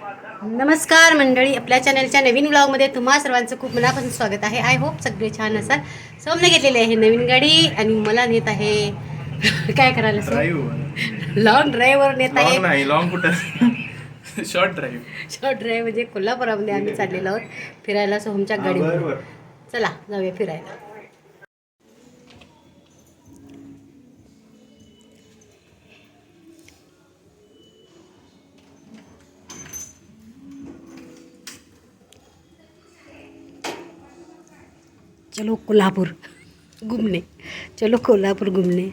नमस्कार मंडळी आपल्या चॅनलच्या नवीन ब्लॉगमध्ये तुम्हा सर्वांचं खूप मनापासून स्वागत आहे. आय होप सगळे छान असाल. सोमने घेतलेली आहे नवीन गाडी आणि मला नेत आहे. काय करायला लॉंग ड्राईव्हवर नेत आहे. लॉंग कुठं? शॉर्ट ड्राईव्ह शॉर्ट ड्राईव्ह म्हणजे कोल्हापुरामध्ये आम्ही चाललेलो आहोत. फिरायला सोहमच्या गाडीवर. चला जाऊया फिरायला. चलो कोल्हापूर घूमने चलो कोल्हापूर घूमने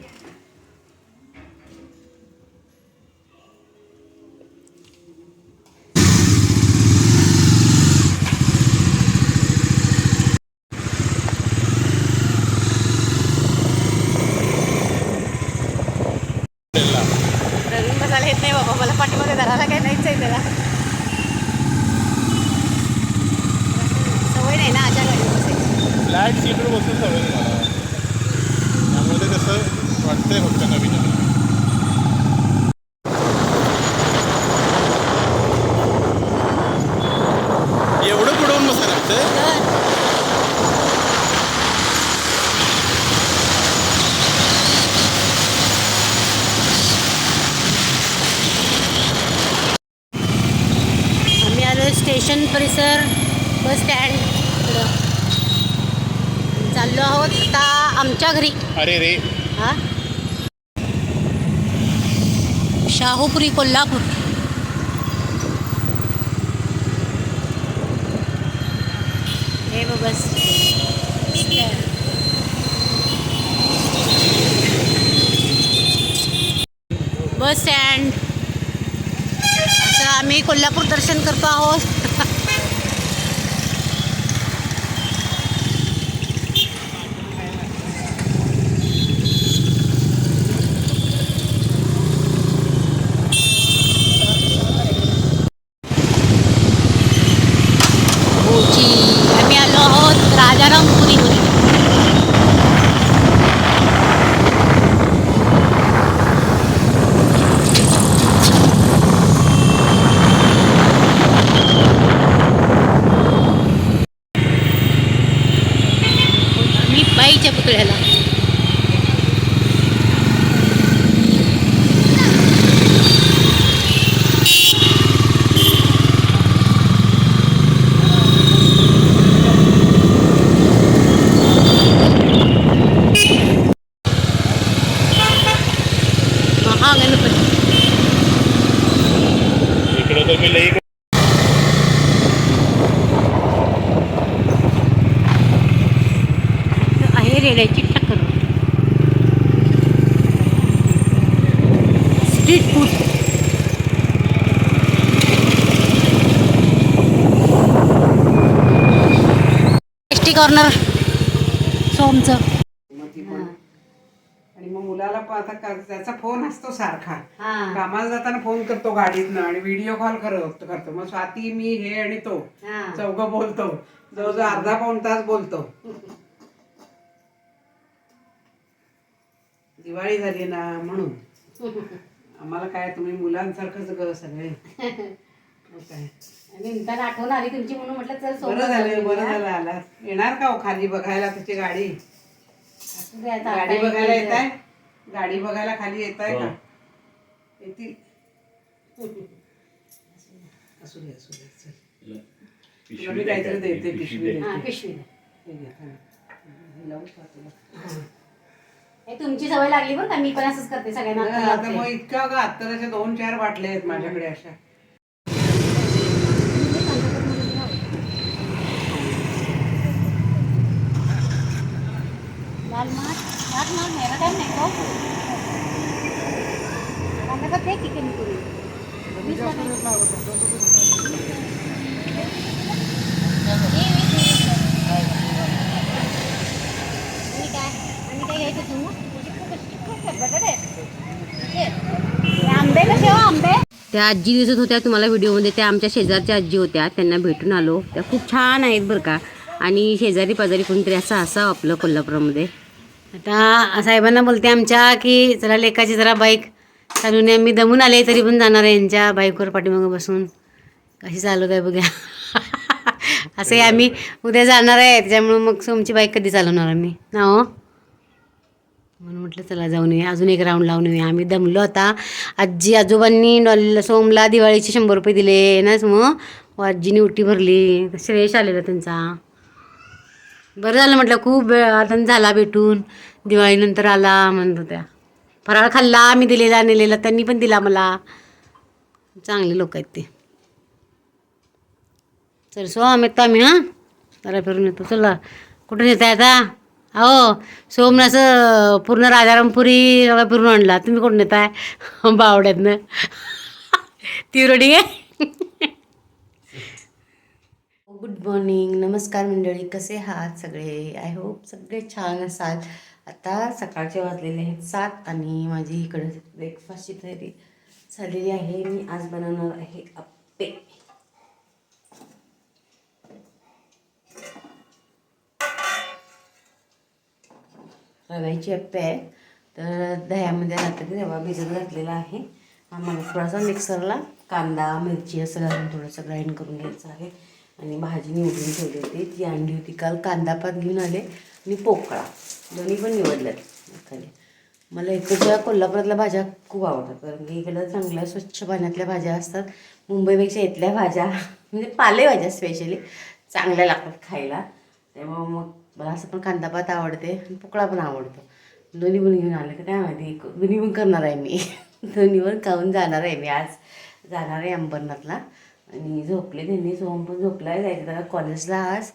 रवीन बसायला येत नाही बाबा मला पाठीमध्ये धरायला काय नाहीच आहे त्याला सवय नाही ना अशा गाडीवर बसायची फ्लॅट सीटवर बसून सवय नाही मला त्यामुळे ते तसं वाटतंय फक्त नवीन नवीन. एवढं पुढवून बसायला लागतं आम्ही आलो स्टेशन परिसर बस स्टँड. चाललो आहोत आता आमच्या घरी. अरे रे. हा? शाहूपुरी कोल्हापूर. हे बस. स्टँड. Bus stand. आम्ही कोल्हापूर दर्शन करतो आहोत होची आम्ही आलो आहोत राजारामपुरीमध्ये मी बाईच्या पुतळ्याला महागणपती इकडे तर मी लई आहे रेड्याची टक्कर. स्ट्रीट फूड कॉर्नर सोमचं आता त्याचा फोन असतो सारखा. हां. कामाला जाताना फोन करतो गाडीतनं आणि व्हिडिओ कॉल करत करतो. मग स्वाती मी हे आणि तो हां. चौघ बोलतो. जवळजवळ अर्धा पाऊण तास बोलतो. दिवाळी झाली ना म्हणून. आम्हाला काय तुम्ही मुलांसारखंच ग सगळे. काय निमताना आठवण आली तुमची म्हणून म्हटलं चल बरं झालं. बरं झालं आला. येणार का हो खाली बघायला त्याची गाडी? गाडी बघायला येत आहे गाडी बघायला खाली येत आहे का येतील असू दे असू दे चल तुला मी काहीतरी देते पिशवी हां देते पिशवी द्या. हे घे, थांब. हे लावू का तुला? हे तुमची सवय लागली बरं का मी पण असंच करते सगळ्यांना हात आता लावते. मग इतक्या का अत्तराच्या दोन चार बाटल्या आहेत माझ्याकडे अशा लाल माठ त्या आजी दिसत होत्या तुम्हाला व्हिडिओमध्ये. त्या आमच्या शेजारच्या आजी होत्या. त्यांना भेटून आलो. त्या खूप छान आहेत बरं का. आणि शेजारी पाजारी कोणतरी असं असावं आपलं कोल्हापुरामध्ये. आता साहेबांना बोलते आमच्या की जरा लेकाची जरा बाईक चालून मी दमून आले तरी पण जाणार आहे यांच्या बाईकवर पाठीमागं बसून. कशी चालू काय बघा असं आम्ही उद्या जाणार आहे त्याच्यामुळे मग सोमची बाईक कधी चालवणार आम्ही? ना हो? म्हणून म्हटलं चला जाऊन येऊया अजून एक राऊंड लावून येऊया आम्ही दमलो होता आजी आजोबांनी डॉल सोमला दिवाळीचे शंभर रुपये दिले नाच मग? आजीने उटी भरली. श्रेयश आलेला त्यांचा. बरं झालं म्हटलं खूप वेळ आता झाला भेटून. दिवाळीनंतर आला म्हणत होत्या. फराळ खाल्ला मी दिलेला नेलेला त्यांनी पण दिला मला. चांगले लोक आहेत ते. चल सोम येतो आम्ही हां? जरा फिरून येतो. चला. कुठून येत आहे आता? अहो सोमनाचं पूर्ण राजारामपुरी सगळं फिरून आणला. तुम्ही कुठून येत आहे बावड्यातनं तिरोडी आहे गुड मॉर्निंग नमस्कार मंडळी. कसे आहात सगळे? आय होप सगळे छान असाल. आता सकाळचे वाजलेले आहेत सात आणि माझी इकडे ब्रेकफास्टची तयारी झालेली आहे. मी आज बनवणार आहे अप्पे. रव्याची अप्पे आहे तर दह्यामध्ये रात्री रवा भिजत घातलेला आहे. आम्हाला थोडासा मिक्सरला कांदा मिरची असं घालून थोडंसं ग्राइंड करून घ्यायचं आहे. आणि भाजी निवडून ठेवली होती. ती आणली होती. काल कांदा पात घेऊन आले आणि पोकळा. दोन्ही पण निवडल्यात. खाली. मला इकडच्या कोल्हापुरातल्या भाज्या खूप आवडतात. कारण की इकडं चांगल्या स्वच्छ पाण्यातल्या भाज्या असतात. मुंबईपेक्षा इथल्या भाज्या म्हणजे पालेभाज्या स्पेशली चांगल्या लागतात खायला. त्यामुळं मग मला असं पण कांदापात आवडते आणि पोकळा पण आवडतो. दोन्ही पण घेऊन आले. तर काय माहिती दोन्ही पण करणार आहे मी. दोन्ही पण खाऊन जाणार आहे मी आज. जाणार आहे अंबरनाथला. आणि झोपले त्यांनी सोहम पण झोपला आहे जायचं त्याला कॉलेजला आज.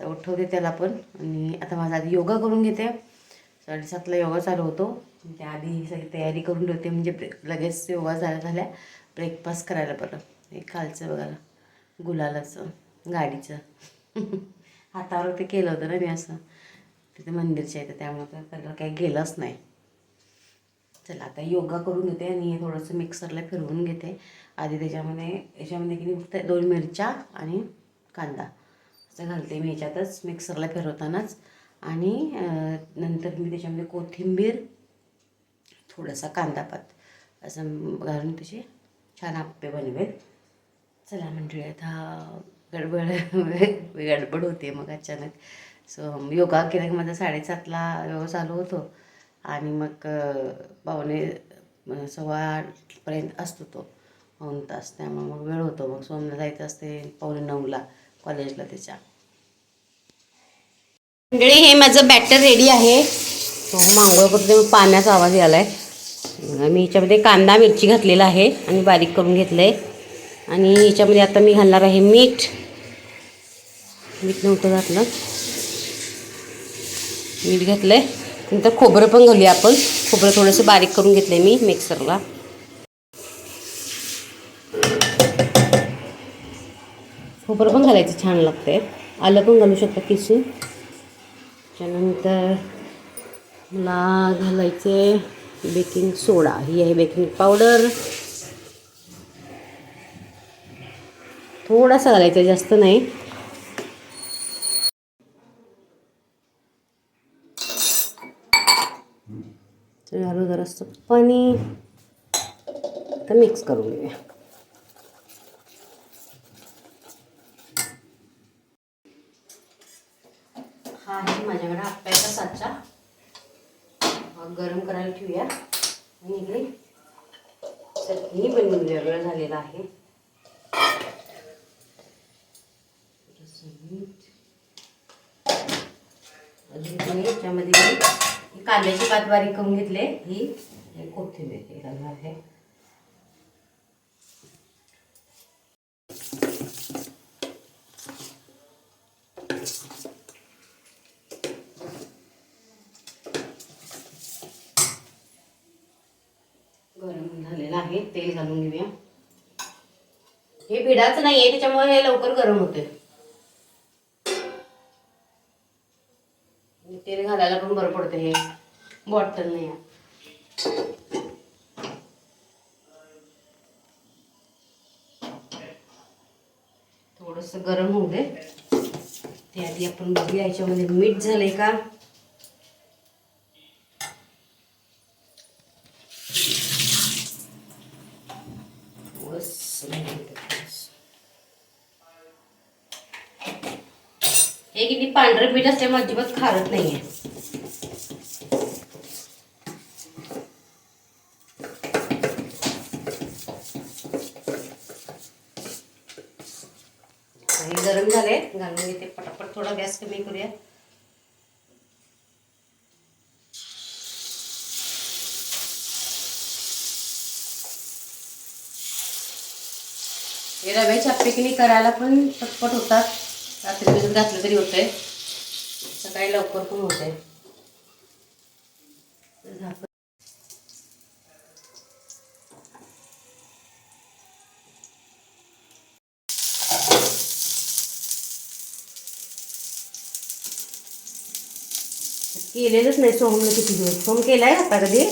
तर उठवते त्याला पण. आणि आता माझा आधी योगा करून घेते. साडेसातला योगा चालू होतो. त्याआधी ही सगळी तयारी करून ठेवते. म्हणजे ब्रेक लगेच योगा झाल्या झाल्या. ब्रेकफास्ट करायला बरं एक खालचं बघायला गुलालाचं गाडीचं. हातावर ते केलं होतं ना मी असं. तिथे मंदिरच्या येतं त्यामुळे तर कलर काही गेलंच नाही. चला आता योगा करून घेते आणि हे थोडंसं मिक्सरला फिरवून घेते. आधी त्याच्यामध्ये याच्यामध्ये की फक्त दोन मिरच्या आणि कांदा. असं घालते मी याच्यातच मिक्सरला फिरवतानाच. आणि नंतर मी त्याच्यामध्ये कोथिंबीर थोडासा कांदापात. असं घालून त्याचे छान आप्पे बनवेल. चला म्हणजे आता गडबड गडबड होते मग अचानक. सो योगा केला की माझा साडेसातला योगा चालू होतो. आणि मग पावणे सव्वा आठपर्यंत असतो तो. पाऊण तास त्यामुळे मग वेळ होतो. मग सोमला जायचं असते पावणे नऊला कॉलेजला त्याच्या. मंडळी हे माझं बॅटर रेडी आहे. तो मांगोळ करते मग पाण्याचा आवाज यायला आहे मी ह्याच्यामध्ये कांदा मिरची घातलेला आहे आणि बारीक करून घेतलं आहे आणि ह्याच्यामध्ये आता मी घालणार आहे मीठ. मीठ नव्हतं घातलं. मीठ घातलं आहे नंतर खोबरं पण घालूया आपण. खोबरं थोडंसं बारीक करून घेतलं आहे मी मिक्सरला हो, खोबरं पण घालायचं? छान लागते आलं पण घालू शकता किसून. त्यानंतर मला घालायचे बेकिंग सोडा. ही आहे बेकिंग पावडर. थोडासा घालायचा जास्त नाही. घालू जरासं पाणी तर मिक्स करून घेऊया. हा आहे माझ्याकडे आप्याचा साचा. गरम करायला ठेवूया. आणि इकडे चटणी बनवून वेगळं झालेलं आहे. अजून याच्यामध्ये मी कांद्याची पात बारीक करून घेतले. ही हे कोथिंबीर आहे गरम झालेलं आहे तेल घालून घेऊया. हे भिडाचं नाहीये त्याच्यामुळे हे लवकर गरम होते तेल घालायला पण बरं पडतं हे. बॉटल नाही आहे. थोडंसं गरम होऊ दे. ते आधी आपण बघूया याच्यामध्ये मीठ झालंय का थोडंसं मीठ घालते, थोडंसं. हे किती पांढरं असल्यामुळे अजिबात खारत नाहीये. गरम झाले घालून घेते. पटापट थोडा गॅस कमी करूया. रव्याच्या पिकनिक करायला पण पटपट होतात. रात्री भिजत घातलं तरी होतंय. सकाळी लवकर पण होते. केलेलंच नाही सोमला किती दिवस? सोहम केलाय आता कधी?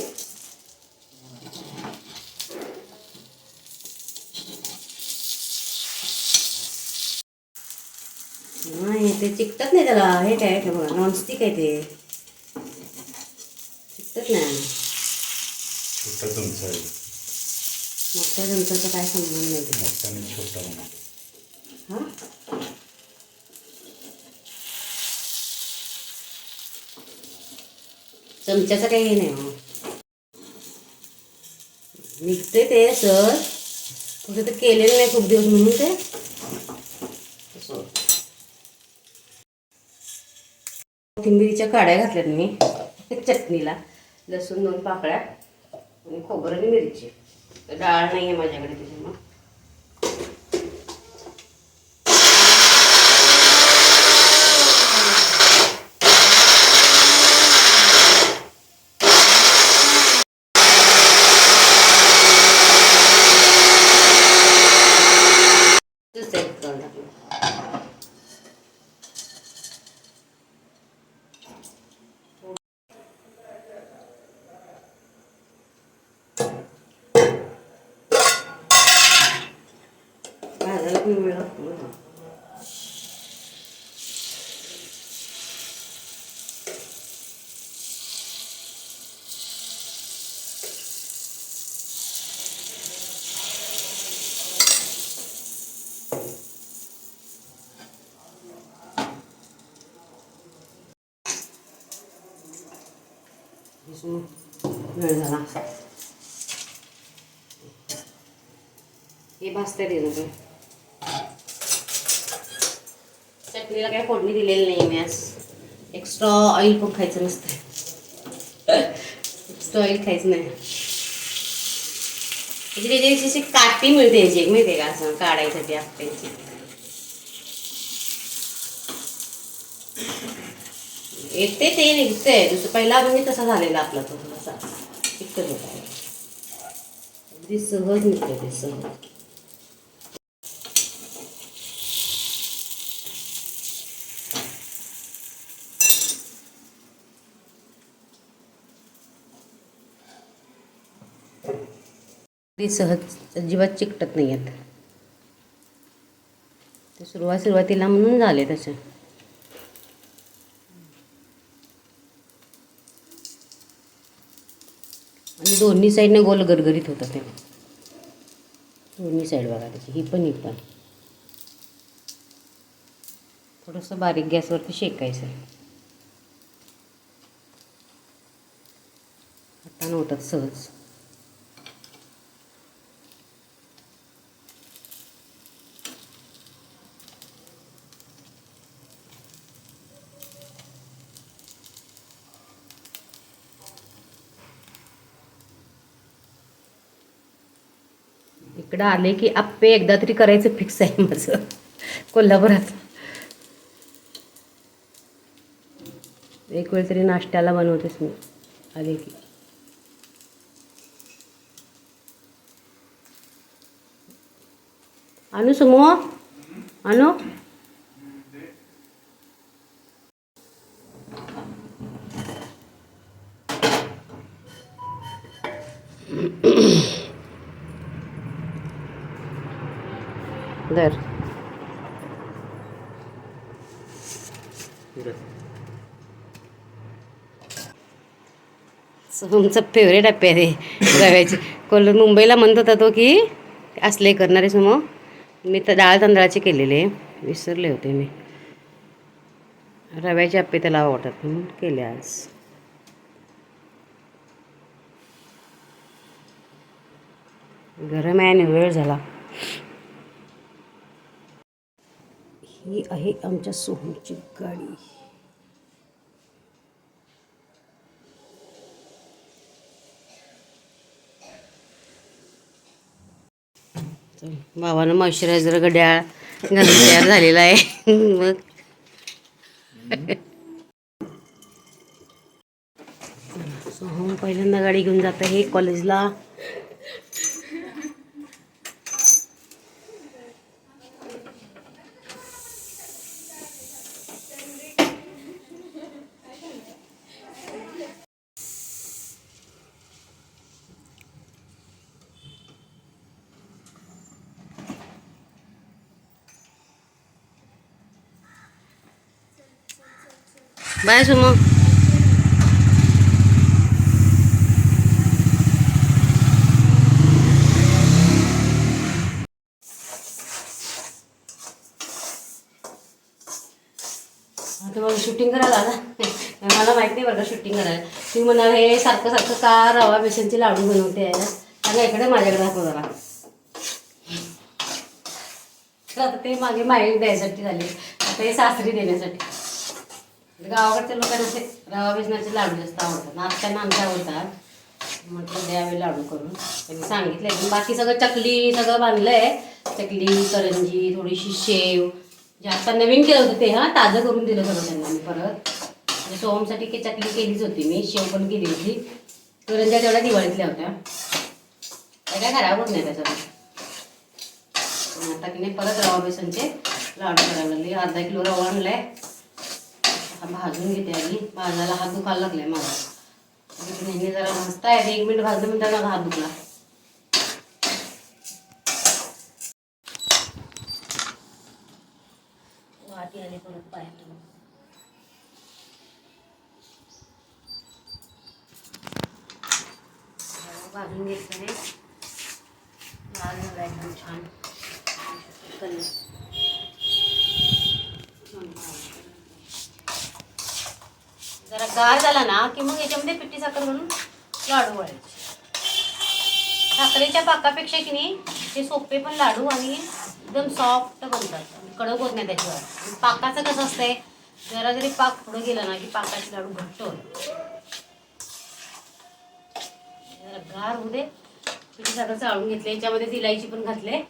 नाही ते चिकटत नाही त्याला? हे काय बघा नॉनस्टिक आहे ते. चिकटत नाही. छोटा चमचा आहे. मोठ्या चमचाचा काय संबंध नाही तिथे मोठा आणि छोटा हा? चमच्याचं काही हे नाही हो. निघते ते सर. फक्त ते केलेलं नाही खूप दिवस म्हणून ते तसं होतं. कोथिंबिरीच्या काड्या घातल्यात मी चटणीला लसूण दोन पाकळ्या आणि खोबरं आणि मिरची. डाळ नाही आहे माझ्याकडे त्याच्यामुळं दुसऱ्या करून टाकलं भाजायला पण वेळ लागतो ना. दिसून वेळ झाला हे भाजते दिलं चटणीला काय फोडणी दिलेली नाही मी आज. एक्स्ट्रा ऑइल पण खायचं नसतं एक्स्ट्रा ऑइल खायचं नाही. म्हणजे त्याची त्याची अशी काठी मिळते याची एक माहिती आहे का असं काढायसाठी आपल्याची येते ते निघते जसं पहिला म्हणजे तसा झालेला आपला तो थोडासा. इतकंच होता अगदी सहज निघतं ते सहज. ते सहज अजिबात चिकटत नाही आहेत ते सुरुवात सुरुवातीला म्हणून झाले तसे. आणि दोन्ही साईडनं गोल गरगरीत होतं ते. दोन्ही साईड बघा त्याची. ही पण ही पण. थोडंसं बारीक गॅसवरती शेकायचं. हातानं होतात सहज. एकदा आले की आप्पे एकदा तरी करायचं फिक्स आहे माझं. कोल्हापुरात. एक वेळ तरी नाश्त्याला बनवतेच मी. आले की. आणू समो? आणू दर तुमचं फेवरेट आहे ते. रव्याचे कोल मुंबईला म्हणत होता तो की असले करणारे समोर मी तर डाळ तांदळाचे केलेले. विसरले होते मी. रव्याचे आप्पे त्याला आवडतात म्हणून केले आज. गरम आहे आणि वेळ झाला. ही आहे आमच्या सोहमची गाडी. चल, बाबानं मॉइश्चरायझर घड्याळ घालून तयार झालेला आहे. मग. सोहम पहिल्यांदा गाडी घेऊन जात आहे कॉलेजला. By Sumo. आता शूटिंग करायला आला. मला माहिती नाही बरं का शूटिंग करायला. तुम्ही म्हणाल हे सारखं सारखं का रवा बेसनची लाडू बनवते आहे आता इकडे माझ्याकडे दाखव जरा. तर आता ते मागे माहेर द्यायसाठी झाले. आता हे सासरी देण्यासाठी. गावाकडच्या लोकांना असे रवा बेसनाचे लाडू जास्त आवडतात. नाश्त्यांना आमच्या आवडतात. म्हटलं द्यावे लाडू करून. त्यांनी सांगितलंय बाकी सगळं चकली सगळं बांधलंय. चकली करंजी थोडीशी शेव. जे आता नवीन केलं होतं ते हां ताजं करून दिलं सगळं त्यांना मी परत. म्हणजे सोहमसाठी के चकली केलीच होती मी शेव पण केली होती. करंज्या तेवढ्या दिवाळीतल्या होत्या. काय खराब होत नाही त्याच्यात. आता की नाही परत रवा बेसनचे लाडू करायला लागले. अर्धा किलो रवा आणलाय. आता भाजून घेते आधी भाजायला हात दुखायला लागलाय माझा नेहमी जरा भाजताय एक मिनिट भाजलं म्हणता माझा हात दुखला. भाजून घ्यायचं लाल झाला एकदम छान. जरा गार झाला ना की मग याच्यामध्ये पिठी साखर म्हणून लाडू वळायचे. साखरेच्या पाकापेक्षा की नाही ते सोपे पण लाडू आणि एकदम सॉफ्ट बनतात. कडक होत नाही त्याच्यावर. पाकाचं कसं असतंय जरा जरी पाक पुढं गेला ना की पाकाचे लाडू घट्ट जरा गार होऊ दे. पिठी साखर चाळून घेतले याच्यामध्ये इलायची पण घातले.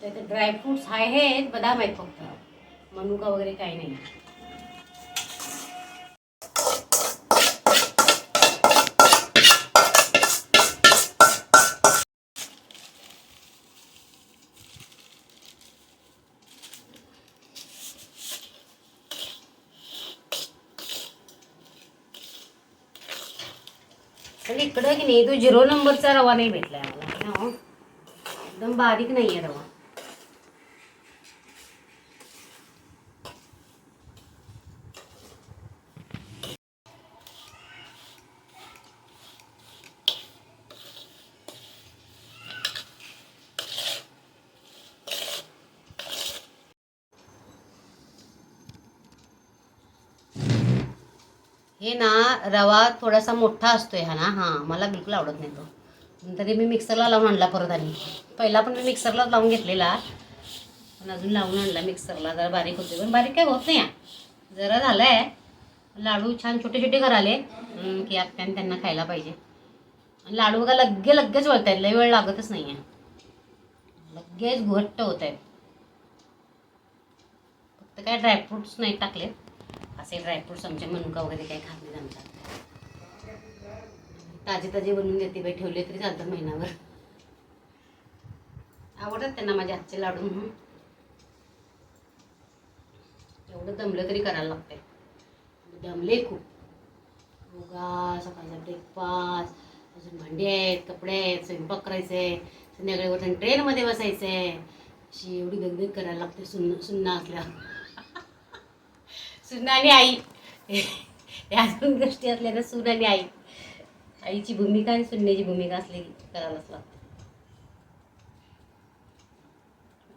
त्याचे ड्रायफ्रुट्स आहेत बदाम आहेत फक्त. मनुका वगैरे काही नाही. इकडं की नाही? तो झिरो नंबरचा रवा नाही भेटला आम्हाला. एकदम बारीक नाही आहे रवा हे ना रवा थोडासा मोठा असतो आहे हा ना? हां मला बिलकुल आवडत नाही तो. तरी मी मिक्सरला लावून आणला परत आणि. पहिला पण मी मिक्सरला लावून घेतलेला. पण अजून लावून आणला मिक्सरला जरा बारीक होते पण बारीक काय होत नाही आहे जरा झालं आहे लाडू छान छोटे छोटे कराले की आत्याने त्यांना खायला पाहिजे. आणि लाडू बघा लगे लगेच वळत आहेत लई वेळ लागतच नाही आहे. लगेच घट्ट होत आहेत फक्त काय ड्रायफ्रुट्स नाही टाकलेत. असे ड्रायफ्रुट्स आमच्या मनुका वगैरे काही खात नाहीत आमच्या. ताजे ताजे बनवून देते बाई ठेवले तरी चालतं महिनाभर. आवडतात त्यांना माझ्या हातचे लाडू म्हणून. एवढं दमलं तरी करायला लागते दमले खूप. उगा सकाळचा ब्रेकफास्ट अजून भांडी आहेत कपडे आहेत स्वयंपाक करायचे संध्याकाळी वरती ट्रेनमध्ये बसायचं आहे अशी एवढी गगदग करायला लागते सुन्न सुन्ना असल्यावर सुनाली आई. या दोन गोष्टी असल्या तर सुनाली आई. आईची भूमिका आणि सुनण्याची भूमिका असली की करायलाच लागते.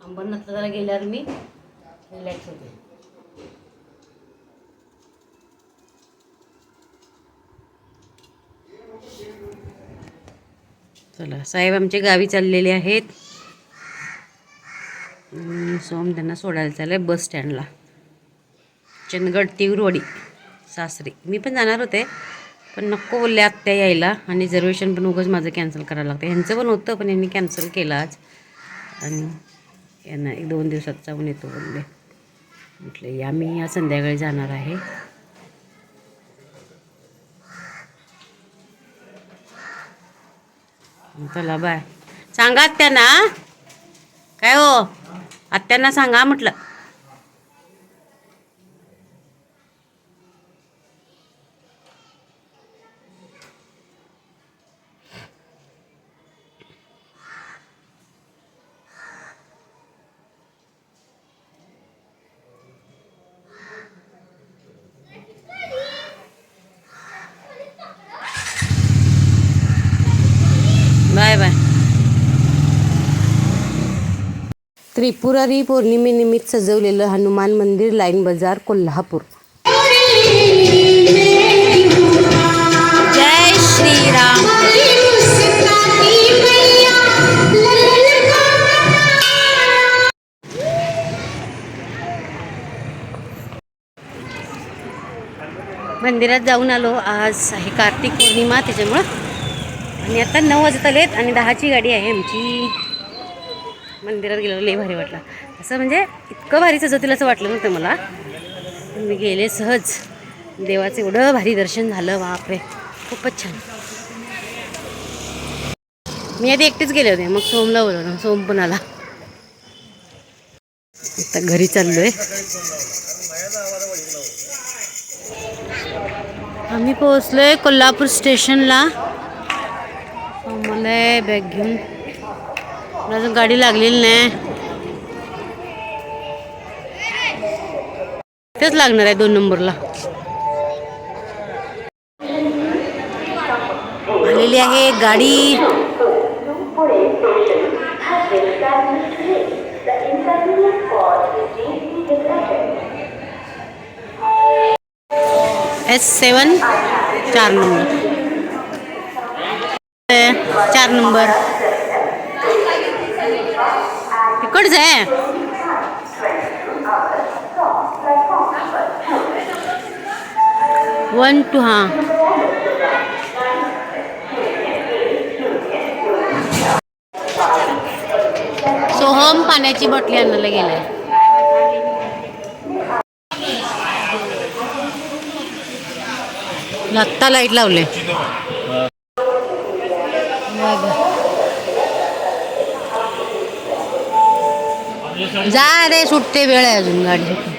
अंबरनाथला जरा गेल्यावर मी रिलॅक्स होते चला साहेब आमचे गावी चाललेले आहेत. सोम त्यांना सोडायला चाललंय बस स्टँडला चंदगड तिवरवाडी सासरी. मी पण जाणार होते पण नको बोलले आत्या यायला आणि रिझर्वेशन पण उगाच माझं कॅन्सल करायला लागतं ह्यांचं पण होतं पण यांनी कॅन्सल केलं आज. आणि यांना एक दोन दिवसात जाऊन येतो बोलले. म्हटलं या मी या संध्याकाळी जाणार आहे. चला बाय सांगा आत्यांना काय हो? आत्यांना सांगा म्हटलं. Bye bye. त्रिपुरारी पौर्णिमेनिमित्त सजवलेलं हनुमान मंदिर लाईन बाजार कोल्हापूर. जय श्रीराम. मंदिरात जाऊन आलो. आज आहे कार्तिक पौर्णिमा त्याच्यामुळं आणि आता नऊ वाजत आलेत आणि दहाची गाडी आहे आमची. मंदिरात गेल्यावर लई भारी वाटलं. असं म्हणजे इतकं भारी सजवतील असं वाटलं नव्हतं मला. मी गेले सहज. देवाचं एवढं भारी दर्शन झालं बापरे. खूपच छान. मी आधी एकटेच गेले होते मग सोमला बोलवलं सोम पण आला. आता घरी चाललोय. आम्ही पोहोचलोय कोल्हापूर स्टेशनला. मला बॅग घेऊन. अजून गाडी लागलेली नाही. तेच लागणार आहे दोन नंबरला. आलेली आहे गाडी. एस सेवन चार नंबर. चार नंबर. इकडचं आहे. वन टू हां. सोहम पाण्याची बाटली आणायला गेलाय. आत्ता लाइट लावले जा रे सुटते वेळ आहे अजून गाडी